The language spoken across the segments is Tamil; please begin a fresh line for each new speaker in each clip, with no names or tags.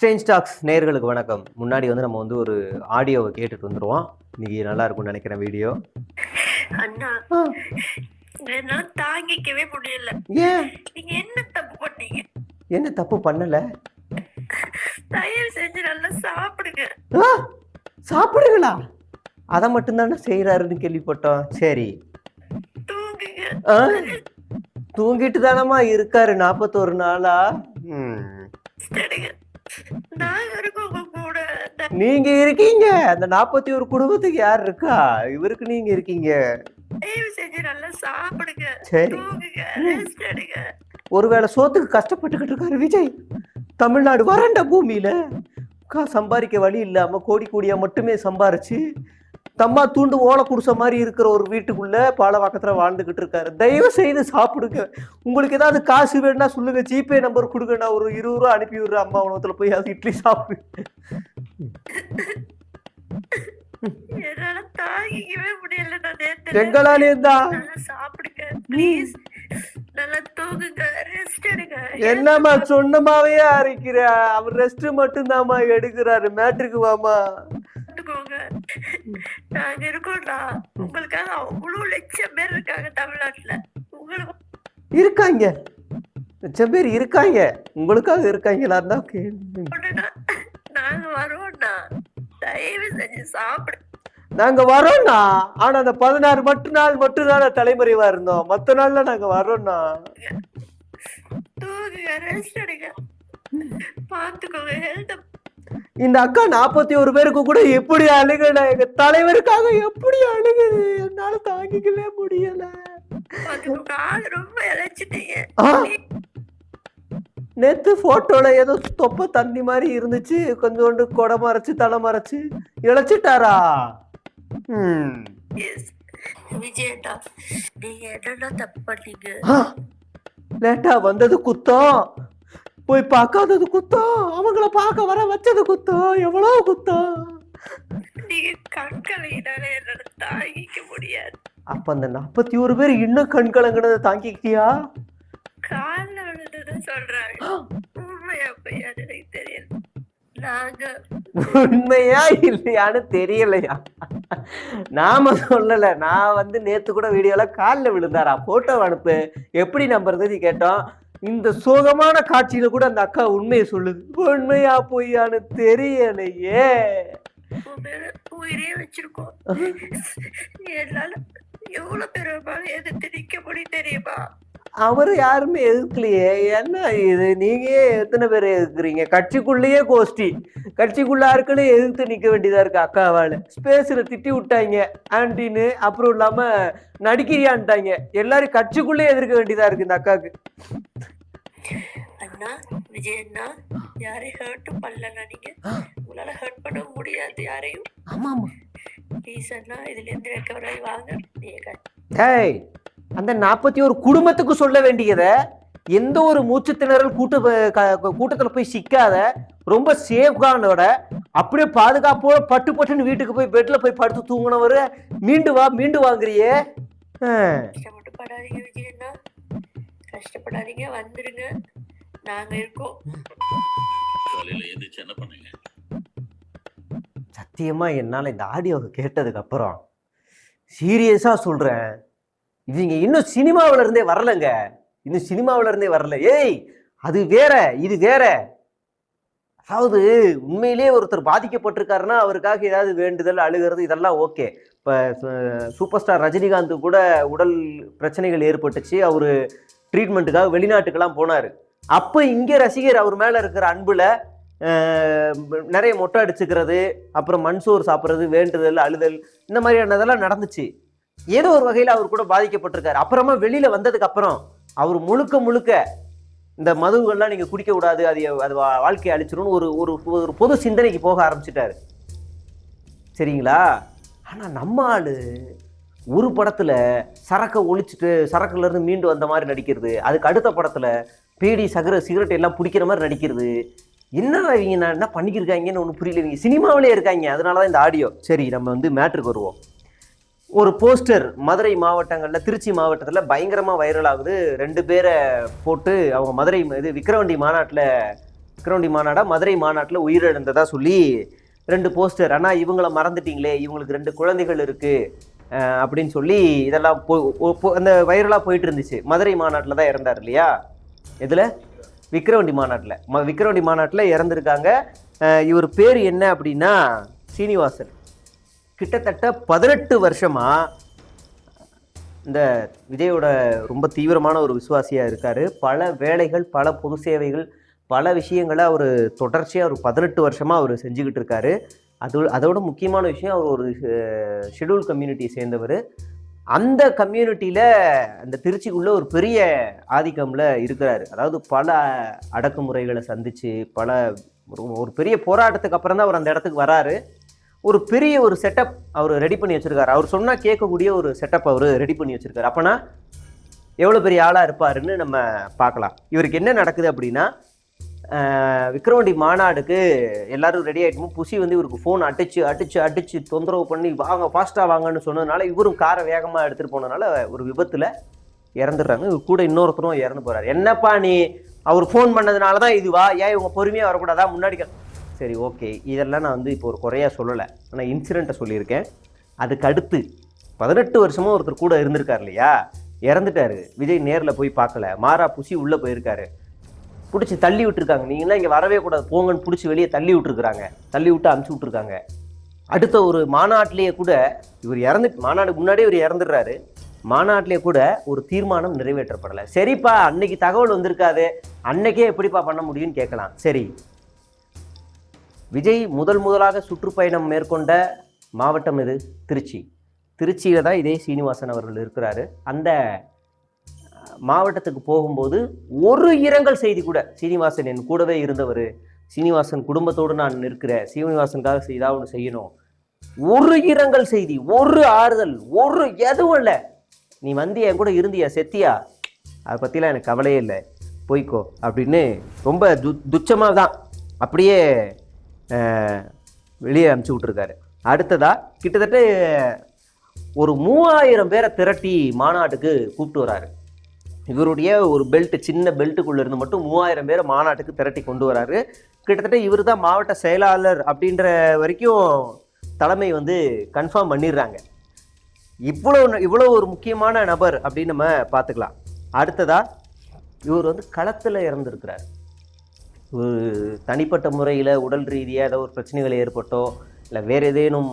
ஸ்ட்ரேஞ்ச் டாக்ஸ் நேயர்களுக்கு வணக்கம். முன்னாடி வந்து நம்ம வந்து ஒரு ஆடியோவை கேட்டுட்டு வந்துடுவோம் இன்னைக்கு நல்லா இருக்கும்னு நினைக்கிறேன் வீடியோ
அண்ணா என்னால தாங்கிக்கவே முடியல.
ஏன்?
நீங்க என்ன தப்பு பண்ணீங்க?
என்ன தப்பு பண்ணல?
தயவு செஞ்சு நல்லா சாப்பிடுங்க.
சாப்பிடுங்களா? அதை மட்டும்தானே செய்யறாருன்னு கேள்விப்பட்டோம். சரி. தூங்கிட்டு தானம்மா இருக்காரு நாற்பத்தோரு நாளா? ம்.
நாங்க
இருக்கீங்க. அந்த நாற்பத்தி ஒரு குடும்பத்துக்கு யார் இருக்கா? இவருக்கு நீங்க இருக்கீங்க. ஒருவேளை சோத்துக்கு கஷ்டப்பட்டுக்கிட்டு இருக்காரு விஜய். தமிழ்நாடு வறண்ட பூமியில சம்பாதிக்க வழி இல்லாம கோடி கோடியா மட்டுமே சம்பாரிச்சு தம்மா தூண்டு ஓலை குடிசை மாதிரி இருக்கிற ஒரு வீட்டுக்குள்ள பாலவாக்கத்துல வாழ்ந்துகிட்டு இருக்காரு. தயவு செய்து சாப்பிடுங்க. உங்களுக்கு ஏதாவது காசு வேணும்னா சொல்லுங்க. ஜிபே நம்பர் கொடுங்க. நான் ஒரு இருபது ரூபா அனுப்பி விடுறேன். அம்மா உணவத்துல போய் அது இட்லி சாப்பிடு.
தாங்கிக்கவே முடியல.
எங்களாலே
நல்லா சாப்பிடுங்க. ப்ளீஸ்
என்னம்மா சொன்னமாவே அரைக்கிற? அவர் ரெஸ்ட் மட்டும்தாம்மா எடுக்கிறாரு. மேட்ருக்கு வாமா
நாங்க இருக்கோம்டா. உங்களுக்காக அவ்வளவு லட்சம் பேர் இருக்காங்க தமிழ்நாட்டுல. உங்களுக்கு
இருக்காங்க. லட்சம் பேர் இருக்காங்க. உங்களுக்காக இருக்காங்களா தான் கேள்வி.
நாங்க வரோம்டா. தயவு செஞ்சு சாப்பிடு.
நாங்க வரோம்னா ஆனா அந்த பதினாறு மட்டும் நாள் மட்டும் தான் தலைமறைவா இருந்தோம். மத்த நாள்ல நாங்க வரோம்னா
தூங்குங்க ரெஸ்ட் எடுங்க. பார்த்துக்கோங்க ஹெல்த்
இந்த அக்கா நாற்பத்தி ஒரு பேருக்கு கூட எப்படி அழுகுனா எங்க தலைவருக்காக எப்படி அழுகுது என்னால தாங்கிக்கவே முடியல.
ரொம்ப
நேத்து போட்டோல ஏதோ தொப்ப தண்ணி மாதிரி இருந்துச்சு. கொஞ்சோண்டு கொடை மறைச்சு தலை மறைச்சு. இழைச்சிட்டாரா?
விஜயண்டா நீங்க என்னென்ன தப்பு பண்ணீங்க?
லேட்டா வந்தது குத்தம். போய் பார்க்காதது குத்தம் அவங்கள பார்க்க வர வச்சது குத்தம் எவ்வளவு குத்தம்
நீங்க கண்களையினால என்னால தாங்கிக்க முடியாது.
அப்ப அந்த நாற்பத்தி ஒரு பேர் இன்னும் கண் கலங்கினதை தாங்கிக்கிட்டியா?
கால்ல விழுந்ததுன்னு சொல்றாங்க உண்மையா எனக்கு தெரியல. நாங்க
உண்மையா இல்லையான்னு தெரியலையா? நாம சொல்லல. நான் வந்து நேத்து கூட வீடியோல காலில் விழுந்தாரா? போட்டோ அனுப்பு. எப்படி நம்புறது கேட்டோம். இந்த சோகமான காட்சியில கூட அந்த அக்கா உண்மையை சொல்லுது. உண்மையா பொய்யான்னு தெரியலையே.
உயிரே வச்சிருக்கோம். என்னால எவ்வளவு பேர் மேல எதிர்த்து நிக்க முடியும் தெரியுமா?
அவரு யாருமே எதிர்க்கலையே. என்ன இது? நீங்க எத்தனை பேர் எதிர்க்கிறீங்க? கட்சிக்குள்ளேயே கோஷ்டி. கட்சிக்குள்ள ஆட்களே எதிர்த்து நிக்க வேண்டியதா இருக்கு அக்காவால ஸ்பேஸ்ல திட்டி விட்டாங்க ஆன்டின்னு அப்புறம் இல்லாம நடிக்கிறியான்ட்டாங்க. எல்லாரும் கட்சிக்குள்ளே எதிர்க்க வேண்டியதா இருக்கு இந்த அக்காவுக்கு
அண்ணா விஜய் அண்ணா யாரையும் ஹர்ட் பண்ணலண்ணா நீங்க. உங்களால ஹர்ட் பண்ண முடியாது யாரையும்.
ஆமா ஆமா
ப்ளீஸ் அண்ணா இதுல இருந்து ரெக்கவர் ஆகி வாங்க. நீங்க
ஏய் அந்த நாற்பத்தி ஒரு குடும்பத்துக்கு சொல்ல வேண்டியத எந்த ஒரு மூச்சு திணறல் கூட்ட கூட்டத்துல போய் சிக்காத ரொம்ப சேஃப்கானோட அப்படியே பாதுகாப்போட பட்டு பட்டுன்னு வீட்டுக்கு போய் பெட்ல போய் படுத்து தூங்கினவரு மீண்டு வா மீண்டு வாங்குறியே. ஆ.
கஷ்டப்பட்டு படாதீங்க விஜய் அண்ணா கஷ்டப்படாதீங்க வந்துருங்க. நாங்க இருக்கோம்.
காலையில எந்திரிச்சு என்ன பண்ணீங்க?
சத்தியமா என்னால இந்த ஆடியோவை கேட்டதுக்கு அப்புறம் சீரியஸா சொல்றேன். இவங்க இன்னும் சினிமாவில இருந்தே வரலங்க. இன்னும் சினிமாவில இருந்தே வரல. ஏய் அது வேற இது வேற. அதாவது உண்மையிலேயே ஒருத்தர் பாதிக்கப்பட்டிருக்காருன்னா அவருக்காக ஏதாவது வேண்டுதல் அழுகிறது இதெல்லாம் ஓகே. இப்போ சூப்பர் ஸ்டார் ரஜினிகாந்த் கூட உடல் பிரச்சனைகள் ஏற்பட்டுச்சு. அவர் ட்ரீட்மெண்ட்டுக்காக வெளிநாட்டுக்கெல்லாம் போனார். அப்போ இங்கே ரசிகர் அவர் மேலே இருக்கிற அன்பில் நிறைய மொட்டை அடிச்சுக்கிறது அப்புறம் மண்சோறு சாப்பிட்றது வேண்டுதல் அழுதல் இந்த மாதிரியானதெல்லாம் நடந்துச்சு. ஏதோ ஒரு வகையில் அவர் கூட பாதிக்கப்பட்டிருக்காரு. அப்புறமா வெளியில் வந்ததுக்கு அப்புறம் அவர் முழுக்க முழுக்க இந்த மதுவுகள்லாம் நீங்கள் குடிக்க கூடாது அது அது வா- வாழ்க்கையை அழிச்சிரும்னு ஒரு ஒரு ஒரு பொது சிந்தனைக்கு போக ஆரம்பிச்சிட்டாரு. சரிங்களா? ஆனால் நம்ம ஆள் ஒரு படத்தில் சரக்கை ஒழிச்சிட்டு சரக்குலேருந்து மீண்டு வந்த மாதிரி நடிக்கிறது அதுக்கு அடுத்த படத்தில் பீடி சகர சிகரெட் எல்லாம் பிடிக்கிற மாதிரி நடிக்கிறது. என்னடா இவங்க என்ன பண்ணிக்கிருக்காங்கன்னு ஒன்றும் புரியல. இவங்க சினிமாவிலே இருக்காங்க அதனால தான் இந்த ஆடியோ. சரி நம்ம வந்து மேட்ருக்கு வருவோம். ஒரு போஸ்டர் மதுரை மாவட்டங்களில் திருச்சி மாவட்டத்தில் பயங்கரமாக வைரல் ஆகுது. ரெண்டு பேரை போட்டு அவங்க மதுரை இது விக்கிரவாண்டி மாநாட்டில் விக்ரவண்டி மாநாடாக மதுரை மாநாட்டில் உயிரிழந்ததாக சொல்லி ரெண்டு போஸ்டர். ஆனால் இவங்கள மறந்துட்டீங்களே இவங்களுக்கு ரெண்டு குழந்தைகள் இருக்குது அப்படின்னு சொல்லி இதெல்லாம் போ அந்த வைரலாக போயிட்டு இருந்துச்சு. மதுரை மாநாட்டில் தான் இறந்தார் இல்லையா? இதில் விக்ரவண்டி மாநாட்டில். ம விக்ரவண்டி மாநாட்டில் இறந்துருக்காங்க. இவர் பேர் என்ன அப்படின்னா சீனிவாசன். கிட்டத்தட்ட பதினெட்டு வருஷமா இந்த விஜயோட ரொம்ப தீவிரமான ஒரு விசுவாசியாக இருக்கார். பல வேலைகள் பல பொது சேவைகள் பல விஷயங்களை அவர் தொடர்ச்சியாக ஒரு பதினெட்டு வருஷமாக அவர் செஞ்சுக்கிட்டு இருக்காரு. அது அதோட முக்கியமான விஷயம் அவர் ஒரு ஷெடியூல் கம்யூனிட்டியை சேர்ந்தவர். அந்த கம்யூனிட்டியில் அந்த திருச்சிக்குள்ளே ஒரு பெரிய ஆதிக்கம்ல இருக்கிறாரு. அதாவது பல அடக்குமுறைகளை சந்தித்து பல ஒரு- ஒரு பெரிய போராட்டத்துக்கு அப்புறம் தான் அவர் அந்த இடத்துக்கு வராரு. ஒரு பெரிய ஒரு செட்டப் அவர் ரெடி பண்ணி வச்சுருக்காரு. அவர் சொன்னால் கேட்கக்கூடிய ஒரு செட்டப் அவர் ரெடி பண்ணி வச்சுருக்காரு. அப்போனா எவ்வளோ பெரிய ஆளாக இருப்பாருன்னு நம்ம பார்க்கலாம். இவருக்கு என்ன நடக்குது அப்படின்னா ஆஹ், விக்ரவாண்டி மாநாடுக்கு எல்லாரும் ரெடி ஆகிட்டோம் புசி வந்து இவருக்கு ஃபோன் அடிச்சு அடிச்சு அடிச்சு தொந்தரவு பண்ணி வாங்க ஃபாஸ்ட்டாக வாங்கன்னு சொன்னதுனால இவரும் காரை வேகமாக எடுத்துகிட்டு போனதுனால ஒரு விபத்தில் இறந்துடுறாங்க. இவர் கூட இன்னொருத்தரும் இறந்து போகிறார் என்னப்பா நீ? அவர் ஃபோன் பண்ணதுனால தான் இதுவா ஏன் இவங்க பொறுமையாக வரக்கூடாதா? முன்னாடி சரி ஓகே இதெல்லாம் நான் வந்து இப்போ ஒரு குறையாக சொல்லலை. ஆனால் இன்சிடெண்ட்டை சொல்லியிருக்கேன். அதுக்கு அடுத்து பதினெட்டு வருஷமும் ஒருத்தர் கூட இருந்திருக்கார் இல்லையா? இறந்துட்டாரு. விஜய் நேரில் போய் பார்க்கல. மாறா புசி உள்ளே போயிருக்காரு. பிடிச்சி தள்ளி விட்டுருக்காங்க. நீங்களாம் இங்கே வரவே கூடாது. போங்கன்னு பிடிச்சி வெளியே தள்ளி விட்டுருக்குறாங்க. தள்ளி விட்டு அமுச்சு விட்ருக்காங்க அடுத்த ஒரு மாநாட்டிலேயே கூட இவர் இறந்து மாநாடு முன்னாடியே இவர் இறந்துடுறாரு. மாநாட்டிலேயே கூட ஒரு தீர்மானம் நிறைவேற்றப்படலை. சரிப்பா அன்னைக்கு தகவல் வந்திருக்காது. அன்னைக்கே எப்படிப்பா பண்ண முடியும்னு கேட்கலாம். சரி. விஜய் முதல் முதலாக சுற்றுப்பயணம் மேற்கொண்ட மாவட்டம் இது திருச்சி. திருச்சியில் தான் இதே சீனிவாசன் அவர்கள் இருக்கிறாரு. அந்த மாவட்டத்துக்கு போகும்போது ஒரு இரங்கல் செய்தி கூட சீனிவாசன் என் கூடவே இருந்தவர். சீனிவாசன் குடும்பத்தோடு நான் இருக்கிறேன் சீனிவாசனுக்காக செய்தா ஒன்று செய்யணும். ஒரு இரங்கல் செய்தி ஒரு ஆறுதல் ஒரு எதுவும் இல்லை. நீ வந்து என் கூட இருந்தியா செத்தியா? அதை பற்றிலாம் எனக்கு கவலையே இல்லை. போய்க்கோ அப்படின்னு ரொம்ப து துச்சமாக தான் அப்படியே வெளியே அனுப்பிச்சி விட்ருக்காரு அடுத்ததாக கிட்டத்தட்ட ஒரு மூவாயிரம் பேரை திரட்டி மாநாட்டுக்கு கூப்பிட்டு வராரு. இவருடைய ஒரு பெல்ட் சின்ன பெல்ட்டுக்குள்ளே இருந்து மட்டும் மூவாயிரம் பேரை மாநாட்டுக்கு திரட்டி கொண்டு வராரு. கிட்டத்தட்ட இவர் தான் மாவட்ட செயலாளர் அப்படின்ற வரைக்கும் தலைமை வந்து கன்ஃபார்ம் பண்ணிடுறாங்க. இவ்வளோ இவ்வளோ ஒரு முக்கியமான நபர் அப்படின்னு நம்ம பார்த்துக்கலாம். அடுத்ததாக இவர் வந்து களத்தில் இறந்துருக்கிறார். ஒரு தனிப்பட்ட முறையில் உடல் ரீதியாக ஏதோ ஒரு பிரச்சனைகள் ஏற்பட்டோ இல்லை வேறு ஏதேனும்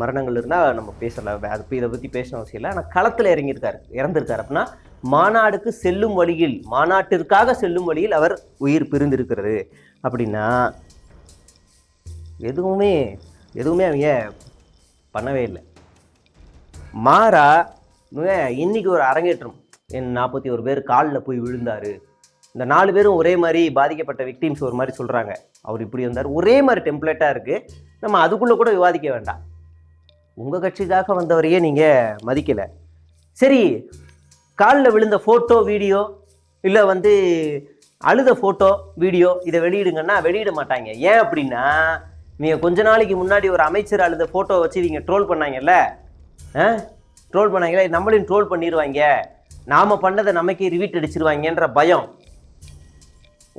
மரணங்கள் இருந்தால் நம்ம பேசலாம். அது இப்போ இதை பற்றி பேசணும் அவசியம் இல்லை. ஆனால் களத்தில் இறங்கியிருக்காரு இறந்திருக்காரு அப்படின்னா மாநாடுக்கு செல்லும் வழியில் மாநாட்டிற்காக செல்லும் வழியில் அவர் உயிர் பிரிந்திருக்கிறது. அப்படின்னா எதுவுமே எதுவுமே அவங்க பண்ணவே இல்லை. மாறா இன்னைக்கு ஒரு அரங்கேற்றம். என் நாற்பத்தி ஒரு பேர் காலில் போய் விழுந்தார். இந்த நாலு பேரும் ஒரே மாதிரி பாதிக்கப்பட்ட விக்டிம்ஸ் ஒரு மாதிரி சொல்கிறாங்க அவர் இப்படி வந்தார். ஒரே மாதிரி டெம்ப்ளேட்டாக இருக்குது நம்ம அதுக்குள்ளே கூட விவாதிக்க வேண்டாம். உங்கள் கட்சிக்காக வந்தவரையே நீங்கள் மதிக்கலை. சரி காலில் விழுந்த ஃபோட்டோ வீடியோ இல்லை வந்து அழுத ஃபோட்டோ வீடியோ இதை வெளியிடுங்கன்னா வெளியிட மாட்டாங்க. ஏன் அப்படின்னா நீங்கள் கொஞ்ச நாளைக்கு முன்னாடி ஒரு அமைச்சர் அழுத ஃபோட்டோ வச்சு நீங்கள் ட்ரோல் பண்ணாங்கல்ல? ஆ? ட்ரோல் பண்ணாங்களே? நம்மளையும் ட்ரோல் பண்ணிடுவாங்க நாம் பண்ணதை நமக்கே ரிவீட் அடிச்சிருவாங்கன்ற பயம்.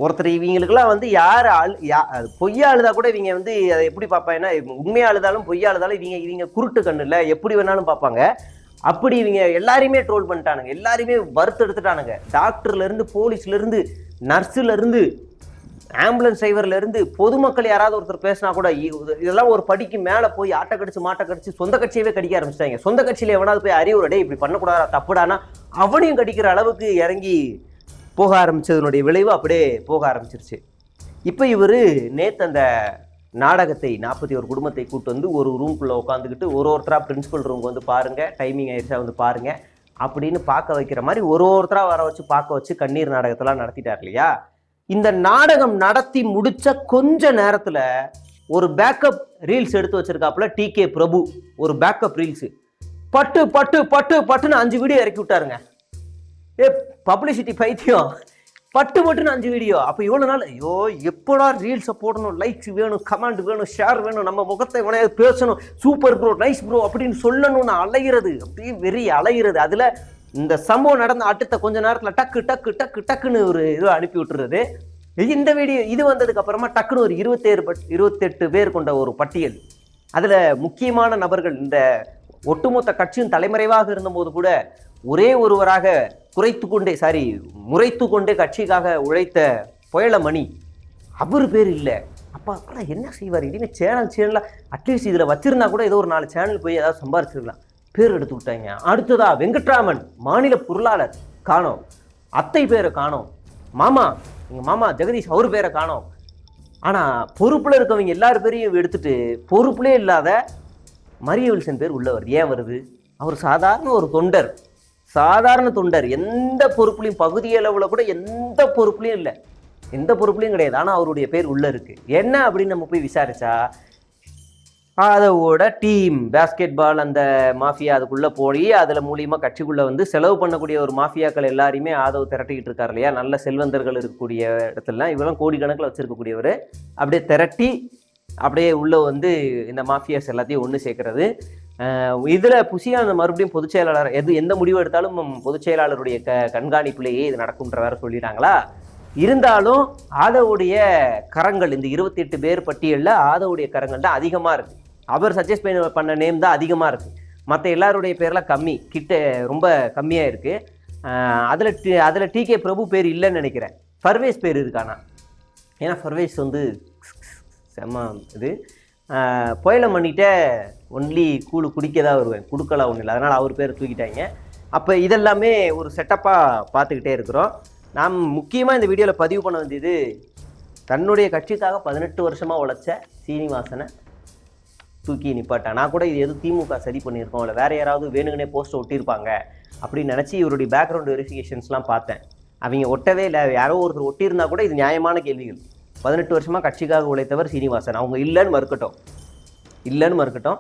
ஒருத்தர் இவங்களுக்கெல்லாம் வந்து யார் அழு யா அது பொய்யா அழுதா கூட இவங்க வந்து அதை எப்படி பார்ப்பாங்கன்னா உண்மையா அழுதாலும் பொய்யா அழுதாலும் இவங்க இவங்க குருட்டு கண்ணு இல்லை. எப்படி வேணாலும் பார்ப்பாங்க. அப்படி இவங்க எல்லாரையுமே ட்ரோல் பண்ணிட்டானுங்க. எல்லாரையுமே வறுத்து எடுத்துட்டானுங்க. டாக்டர்லேருந்து போலீஸ்லேருந்து போலீஸ்ல ஆம்புலன்ஸ் டிரைவர்லேருந்து பொதுமக்கள் யாராவது ஒருத்தர் பேசினா கூட இதெல்லாம் ஒரு படிக்கு மேலே போய் ஆட்டை கடிச்சு மாட்டை கடிச்சு சொந்த கட்சியவே கடிக்க ஆரம்பிச்சிட்டாங்க. சொந்த கட்சியில் எவனாவது போய் அறிவுரடே இப்படி பண்ணக்கூடாதா தப்புடானா அவனையும் கடிக்கிற அளவுக்கு இறங்கி போக ஆரம்பித்ததுனுடைய விளைவு அப்படியே போக ஆரம்பிச்சிருச்சு. இப்போ இவர் நேற்று அந்த நாடகத்தை நாற்பத்தி ஒரு குடும்பத்தை கூட்டு வந்து ஒரு ரூம்குள்ளே உட்காந்துக்கிட்டு ஒரு ஒருத்தராக பிரின்ஸிபல் ரூமுக்கு வந்து பாருங்கள் டைமிங் ஆயிடுச்சா வந்து பாருங்கள் அப்படின்னு பார்க்க வைக்கிற மாதிரி ஒரு ஒருத்தராக வர வச்சு பார்க்க வச்சு கண்ணீர் நாடகத்தெல்லாம் நடத்திட்டார் இல்லையா? இந்த நாடகம் நடத்தி முடித்த கொஞ்ச நேரத்தில் ஒரு பேக்கப் ரீல்ஸ் எடுத்து வச்சிருக்காப்புல டி கே பிரபு ஒரு பேக்கப் ரீல்ஸு பட்டு பட்டு பட்டு பட்டுன்னு அஞ்சு வீடியோ இறக்கி விட்டாருங்க. ஏ பப்ளிசிட்டி பைத்தியம். பட்டு பட்டுன்னு அஞ்சு வீடியோ அப்போ இவ்வளோ நாள் ஐயோ எப்படா ரீல்ஸை போடணும்? லைக்ஸ் வேணும் கமெண்ட் வேணும் ஷேர் வேணும் நம்ம முகத்தை உனையாவது பேசணும். சூப்பர் ப்ரோ நைஸ் ப்ரோ அப்படின்னு சொல்லணும்னு அலைகிறது அப்படியே வெறி அலைகிறது அதில் இந்த சம்பவம் நடந்த அடுத்த கொஞ்ச நேரத்தில் டக்கு டக்கு டக்கு டக்குன்னு ஒரு இது அனுப்பி விட்டுறது. இந்த வீடியோ இது வந்ததுக்கு அப்புறமா டக்குன்னு ஒரு இருபத்தேழு பட் இருபத்தெட்டு பேர் கொண்ட ஒரு பட்டியல். அதில் முக்கியமான நபர்கள் இந்த ஒட்டுமொத்த கட்சியும் தலைமறைவாக இருந்தபோது கூட ஒரே ஒருவராக குறைத்து கொண்டே சாரி முறைத்து கொண்டே கட்சிக்காக உழைத்த புயலமணி அவர் பேர் இல்லை. அப்பா அப்புறம் என்ன செய்வார்? இனிமேல் சேனல் சேனலாக அட்லீஸ்ட் இதில் வச்சுருந்தா கூட ஏதோ ஒரு நாலு சேனல் போய் ஏதாவது சம்பாரிச்சிருக்கலாம். பேர் எடுத்து விட்டாங்க. அடுத்ததா வெங்கட்ராமன் மாநில பொருளாளர் காணோம். அத்தை பேரை காணோம். மாமா எங்கள் மாமா ஜெகதீஷ் அவர் பேரை காணோம். ஆனால் பொறுப்பில் இருக்கவங்க எல்லார் பேரையும் எடுத்துகிட்டு பொறுப்புலே இல்லாத மரிய வில்சன் பேர் உள்ளவர். ஏன் வருது? அவர் சாதாரண ஒரு தொண்டர். சாதாரண தொண்டர் எந்த பொறுப்புலையும் பகுதி அளவில் கூட எந்த பொறுப்புலையும் இல்லை. எந்த பொறுப்புலையும் கிடையாது. ஆனால் அவருடைய பேர் உள்ளே இருக்குது என்ன அப்படின்னு நம்ம போய் விசாரிச்சா அதோட டீம் பேஸ்கெட் பால் அந்த மாஃபியா அதுக்குள்ளே போய் அதில் மூலியமாக கட்சிக்குள்ளே வந்து செலவு பண்ணக்கூடிய ஒரு மாஃபியாக்கள் எல்லாரையுமே ஆதரவு திரட்டிக்கிட்டு இருக்கார் இல்லையா? நல்ல செல்வந்தர்கள் இருக்கக்கூடிய இடத்துலலாம் இவரெல்லாம் கோடிக்கணக்கில் வச்சுருக்கக்கூடியவர். அப்படியே திரட்டி அப்படியே உள்ளே வந்து இந்த மாஃபியாஸ் எல்லாத்தையும் ஒன்று சேர்க்கறது. இதில் புசியான மறுபடியும் பொதுச் செயலாளர் எது எந்த முடிவு எடுத்தாலும் பொதுச் செயலாளருடைய க கண்காணிப்புலேயே இது நடக்கும்ன்ற வேற சொல்லிட்டாங்களா? இருந்தாலும் ஆதவுடைய கரங்கள் இந்த இருபத்தி எட்டு பேர் பட்டியலில் ஆதவுடைய கரங்கள் தான் அதிகமாக இருக்குது அவர் சஜஸ்ட் பண்ண பண்ண நேம் தான் அதிகமாக இருக்குது மற்ற எல்லாருடைய பேர்லாம் கம்மி கிட்ட ரொம்ப கம்மியாக இருக்குது அதில் அதில் டி கே பிரபு பேர் இல்லைன்னு நினைக்கிறேன். ஃபர்வேஸ் பேர் இருக்கானா? ஏன்னா ஃபர்வேஸ் வந்து செம்ம இது. புயலம் பண்ணிட்ட ஒன்லி கூழு குடிக்க தான் வருவேன். குடுக்கலாம் ஒன்றும் இல்லை. அதனால் அவர் பேர் தூக்கிட்டாங்க. அப்போ இதெல்லாமே ஒரு செட்டப்பாக பார்த்துக்கிட்டே இருக்கிறோம். நாம் முக்கியமாக இந்த வீடியோவில் பதிவு பண்ண வேண்டியது தன்னுடைய கட்சிக்காக பதினெட்டு வருஷமாக உழைச்ச சீனிவாசனை தூக்கி நிப்பாட்டேன் நான் கூட இது எதுவும் திமுக சரி பண்ணியிருக்கோம். இல்லை வேறு யாராவது வேணுங்கனே போஸ்ட்டை ஒட்டியிருப்பாங்க. அப்படின்னு நினச்சி இவருடைய பேக்ரவுண்ட் வெரிஃபிகேஷன்ஸ்லாம் பார்த்தேன். அவங்க ஒட்டவே இல்லை. யாரோ ஒருத்தர் ஒட்டியிருந்தா கூட இது நியாயமான கேள்விகள். பதினெட்டு வருஷமாக கட்சிக்காக உழைத்தவர் சீனிவாசன். அவங்க இல்லைன்னு மறுக்கட்டும். இல்லைன்னு மறுக்கட்டும்.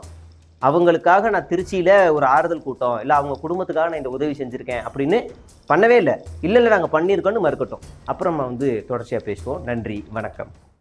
அவங்களுக்காக நான் திருச்சியில் ஒரு ஆறுதல் கூட்டம் இல்லை அவங்க குடும்பத்துக்காக நான் இந்த உதவி செஞ்சுருக்கேன் அப்படின்னு பண்ணவே இல்லை. இல்லை இல்லை நாங்கள் பண்ணியிருக்கோன்னு மறுக்கட்டும். அப்புறம் நம்ம வந்து தொடர்ச்சியாக பேசுவோம். நன்றி வணக்கம்.